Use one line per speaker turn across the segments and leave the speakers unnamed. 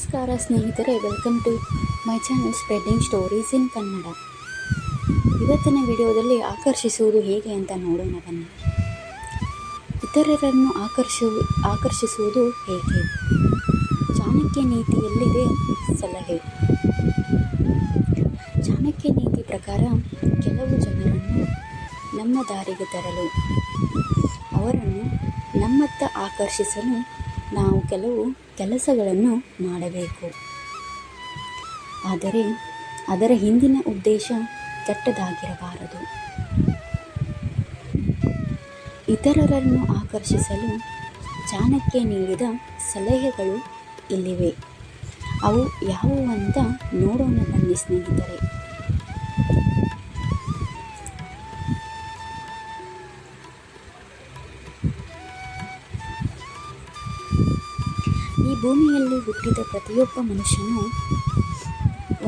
ನಮಸ್ಕಾರ ಸ್ನೇಹಿತರೆ welcome to my channel spreading stories in Kannada ಇವತ್ತಿನ ವಿಡಿಯೋದಲ್ಲಿ ಆಕರ್ಷಿಸುವುದು ಹೇಗೆ ಅಂತ ನೋಡೋಣ ಬನ್ನಿ. ಇತರರನ್ನು ಆಕರ್ಷಿ, ಆಕರ್ಷಿಸುವುದು ಹೇಗೆ? ಚಾಣಕ್ಯ ನೀತಿಯಲ್ಲಿದೆ ಸಲಹೆ. ಚಾಣಕ್ಯ ನೀತಿ ಪ್ರಕಾರ ಕೆಲವು ಜನರನ್ನು ನಮ್ಮ ದಾರಿಗೆ ತರಲು, ಅವರನ್ನು ನಮ್ಮತ್ತ ಆಕರ್ಷಿಸಲು ನಾವು ಕೆಲವು ಕೆಲಸಗಳನ್ನು ಮಾಡಬೇಕು. ಆದರೆ ಅದರ ಹಿಂದಿನ ಉದ್ದೇಶ ಕೆಟ್ಟದಾಗಿರಬಾರದು. ಇತರರನ್ನು ಆಕರ್ಷಿಸಲು ಚಾಣಕ್ಯ ನೀಡಿದ ಸಲಹೆಗಳು ಇಲ್ಲಿವೆ. ಅವು ಯಾವುವು ಅಂತ ನೋಡೋಣ ಬನ್ನಿ ಸ್ನೇಹಿತರೆ. ಹುಟ್ಟಿದ ಪ್ರತಿಯೊಬ್ಬ ಮನುಷ್ಯನು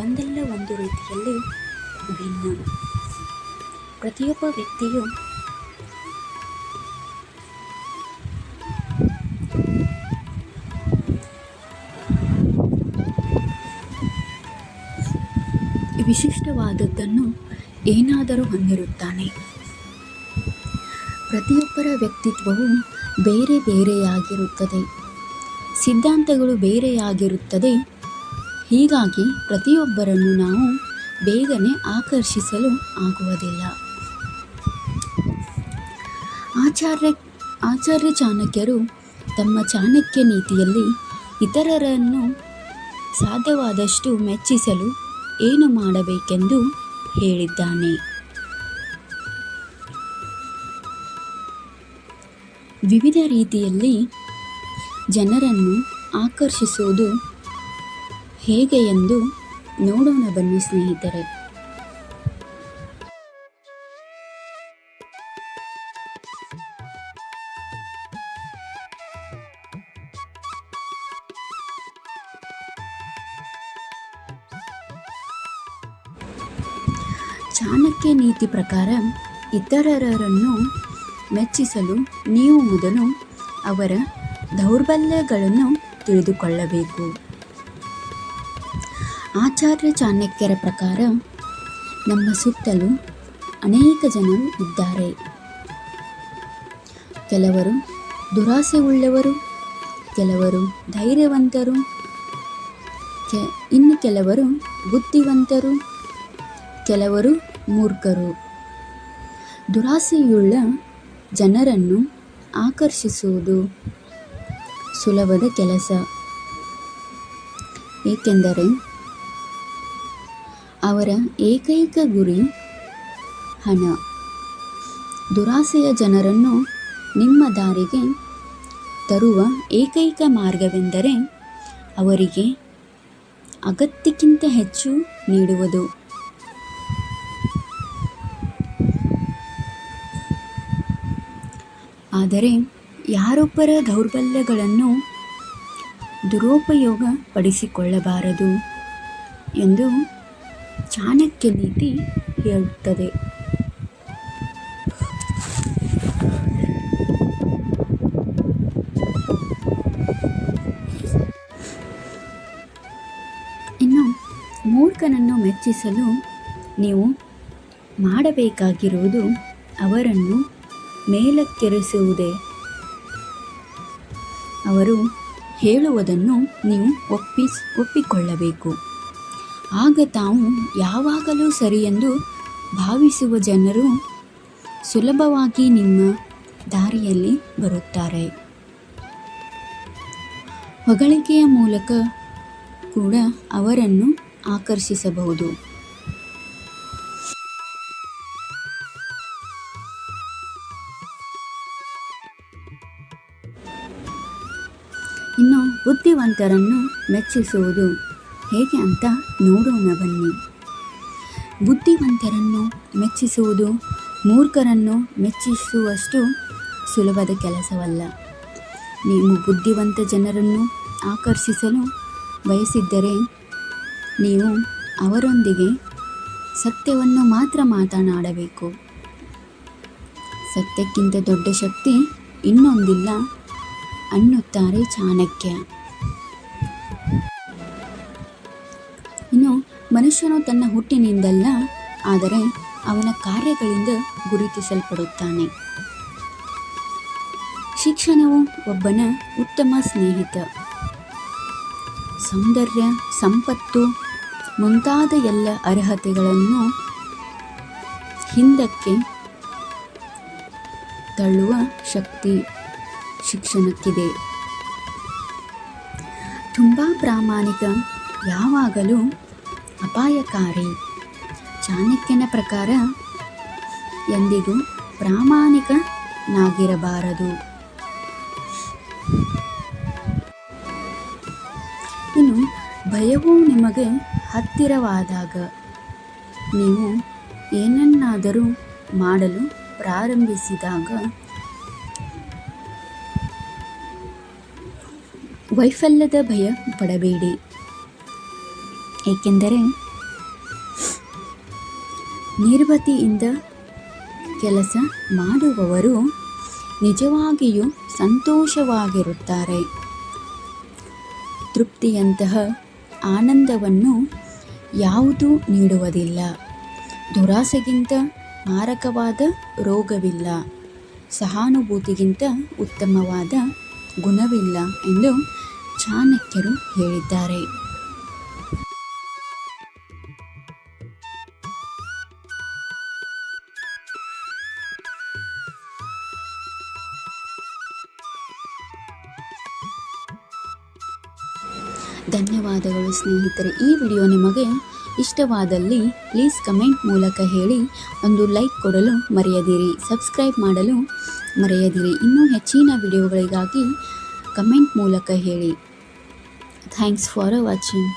ಒಂದಲ್ಲ ಒಂದು ರೀತಿಯಲ್ಲಿ ಭಿನ್ನ. ಪ್ರತಿಯೊಬ್ಬ ವ್ಯಕ್ತಿಯು ವಿಶಿಷ್ಟವಾದದ್ದನ್ನು ಏನಾದರೂ ಹೊಂದಿರುತ್ತಾನೆ. ಪ್ರತಿಯೊಬ್ಬರ ವ್ಯಕ್ತಿತ್ವವು ಬೇರೆ ಬೇರೆಯಾಗಿರುತ್ತದೆ. ಸಿದ್ಧಾಂತಗಳು ಬೇರೆಯಾಗಿರುತ್ತದೆ. ಹೀಗಾಗಿ ಪ್ರತಿಯೊಬ್ಬರನ್ನು ನಾವು ಬೇಗನೆ ಆಕರ್ಷಿಸಲು ಆಗುವುದಿಲ್ಲ. ಆಚಾರ್ಯ ಆಚಾರ್ಯ ಚಾಣಕ್ಯರು ತಮ್ಮ ಚಾಣಕ್ಯ ನೀತಿಯಲ್ಲಿ ಇತರರನ್ನು ಸಾಧ್ಯವಾದಷ್ಟು ಮೆಚ್ಚಿಸಲು ಏನು ಮಾಡಬೇಕೆಂದು ಹೇಳಿದ್ದಾನೆ. ವಿವಿಧ ರೀತಿಯಲ್ಲಿ ಜನರನ್ನು ಆಕರ್ಷಿಸುವುದು ಹೇಗೆ ಎಂದು ನೋಡೋಣ ಬನ್ನಿ ಸ್ನೇಹಿತರೆ. ಚಾಣಕ್ಯ ನೀತಿ ಪ್ರಕಾರ ಇತರರನ್ನು ಮೆಚ್ಚಿಸಲು ನೀವು ಮೊದಲು ಅವರ ದೌರ್ಬಲ್ಯಗಳನ್ನು ತಿಳಿದುಕೊಳ್ಳಬೇಕು. ಆಚಾರ್ಯ ಚಾಣಕ್ಯರ ಪ್ರಕಾರ ನಮ್ಮ ಸುತ್ತಲೂ ಅನೇಕ ಜನರು ಇದ್ದಾರೆ. ಕೆಲವರು ದುರಾಸೆ ಉಳ್ಳವರು ಕೆಲವರು ಧೈರ್ಯವಂತರು, ಕೆ, ಇನ್ನು ಕೆಲವರು ಬುದ್ಧಿವಂತರು, ಕೆಲವರು ಮೂರ್ಖರು. ದುರಾಸೆಯುಳ್ಳ ಜನರನ್ನು ಆಕರ್ಷಿಸುವುದು ಸುಲಭದ ಕೆಲಸ. ಏಕೆಂದರೆ ಅವರ ಏಕೈಕ ಗುರಿ ಹಣ. ದುರಾಸೆಯ ಜನರನ್ನು ನಿಮ್ಮ ದಾರಿಗೆ ತರುವ ಏಕೈಕ ಮಾರ್ಗವೆಂದರೆ ಅವರಿಗೆ ಅಗತ್ಯಕ್ಕಿಂತ ಹೆಚ್ಚು ನೀಡುವುದು. ಆದರೆ ಯಾರೊಬ್ಬರ ದೌರ್ಬಲ್ಯಗಳನ್ನು ದುರುಪಯೋಗ ಪಡಿಸಿಕೊಳ್ಳಬಾರದು ಎಂದು ಚಾಣಕ್ಯ ನೀತಿ ಹೇಳುತ್ತದೆ. ಇನ್ನು ಮೂರ್ಖನನ್ನು ಮೆಚ್ಚಿಸಲು ನೀವು ಮಾಡಬೇಕಾಗಿರುವುದು ಅವರನ್ನು ಮೇಲಕ್ಕೆರೆಸುವುದೇ. ಅವರು ಹೇಳುವುದನ್ನು ನೀವು ಒಪ್ಪಿಸ್ ಒಪ್ಪಿಕೊಳ್ಳಬೇಕು. ಆಗ ತಾವು ಯಾವಾಗಲೂ ಸರಿಯೆಂದು ಭಾವಿಸುವ ಜನರು ಸುಲಭವಾಗಿ ನಿಮ್ಮ ದಾರಿಯಲ್ಲಿ ಬರುತ್ತಾರೆ. ಹೊಗಳಿಕೆಯ ಮೂಲಕ ಕೂಡ ಅವರನ್ನು ಆಕರ್ಷಿಸಬಹುದು. ಬುದ್ಧಿವಂತರನ್ನು ಮೆಚ್ಚಿಸುವುದು ಹೇಗೆ ಅಂತ ನೋಡೋಣ ಬನ್ನಿ. ಬುದ್ಧಿವಂತರನ್ನು ಮೆಚ್ಚಿಸುವುದು ಮೂರ್ಖರನ್ನು ಮೆಚ್ಚಿಸುವಷ್ಟು ಸುಲಭದ ಕೆಲಸವಲ್ಲ. ನೀವು ಬುದ್ಧಿವಂತ ಜನರನ್ನು ಆಕರ್ಷಿಸಲು ಬಯಸಿದ್ದರೆ ನೀವು ಅವರೊಂದಿಗೆ ಸತ್ಯವನ್ನು ಮಾತ್ರ ಮಾತನಾಡಬೇಕು. ಸತ್ಯಕ್ಕಿಂತ ದೊಡ್ಡ ಶಕ್ತಿ ಇನ್ನೊಂದಿಲ್ಲ ಅನ್ನುತ್ತಾರೆ ಚಾಣಕ್ಯ. ಮನುಷ್ಯನು ತನ್ನ ಹುಟ್ಟಿನಿಂದಲ್ಲ, ಆದರೆ ಅವನ ಕಾರ್ಯಗಳಿಂದ ಗುರುತಿಸಲ್ಪಡುತ್ತಾನೆ. ಶಿಕ್ಷಣವು ಒಬ್ಬನ ಉತ್ತಮ ಸ್ನೇಹಿತ. ಸೌಂದರ್ಯ, ಸಂಪತ್ತು ಮುಂತಾದ ಎಲ್ಲ ಅರ್ಹತೆಗಳನ್ನು ಹಿಂದಕ್ಕೆ ತಳ್ಳುವ ಶಕ್ತಿ ಶಿಕ್ಷಣಕ್ಕಿದೆ. ತುಂಬ ಪ್ರಾಮಾಣಿಕ, ಯಾವಾಗಲೂ ಅಪಾಯಕಾರಿ. ಚಾಣಕ್ಯನ ಪ್ರಕಾರ ಎಂದಿಗೂ ಪ್ರಾಮಾಣಿಕನಾಗಿರಬಾರದು. ಇನ್ನು ಭಯವು ನಿಮಗೆ ಹತ್ತಿರವಾದಾಗ ನೀವು ಏನನ್ನಾದರೂ ಮಾಡಲು ಪ್ರಾರಂಭಿಸಿದಾಗ ವೈಫಲ್ಯದ ಭಯ ಪಡಬೇಡಿ. ಏಕೆಂದರೆ ನಿರ್ವತಿಯಿಂದ ಕೆಲಸ ಮಾಡುವವರು ನಿಜವಾಗಿಯೂ ಸಂತೋಷವಾಗಿರುತ್ತಾರೆ. ತೃಪ್ತಿಯಂತಹ ಆನಂದವನ್ನು ಯಾವುದೂ ನೀಡುವುದಿಲ್ಲ. ದುರಾಸೆಗಿಂತ ಮಾರಕವಾದ ರೋಗವಿಲ್ಲ. ಸಹಾನುಭೂತಿಗಿಂತ ಉತ್ತಮವಾದ ಗುಣವಿಲ್ಲ ಎಂದು ಚಾಣಕ್ಯರು ಹೇಳಿದ್ದಾರೆ. ಧನ್ಯವಾದಗಳು ಸ್ನೇಹಿತರೆ. ಈ ವಿಡಿಯೋ ನಿಮಗೆ ಇಷ್ಟವಾದಲ್ಲಿ ಪ್ಲೀಸ್ ಕಮೆಂಟ್ ಮೂಲಕ ಹೇಳಿ, ಒಂದು ಲೈಕ್ ಕೊಡಲು ಮರೆಯದಿರಿ ಸಬ್ಸ್ಕ್ರೈಬ್ ಮಾಡಲು ಮರೆಯದಿರಿ. ಇನ್ನೂ ಹೆಚ್ಚಿನ ವಿಡಿಯೋಗಳಿಗಾಗಿ ಕಮೆಂಟ್ ಮೂಲಕ ಹೇಳಿ. Thanks for watching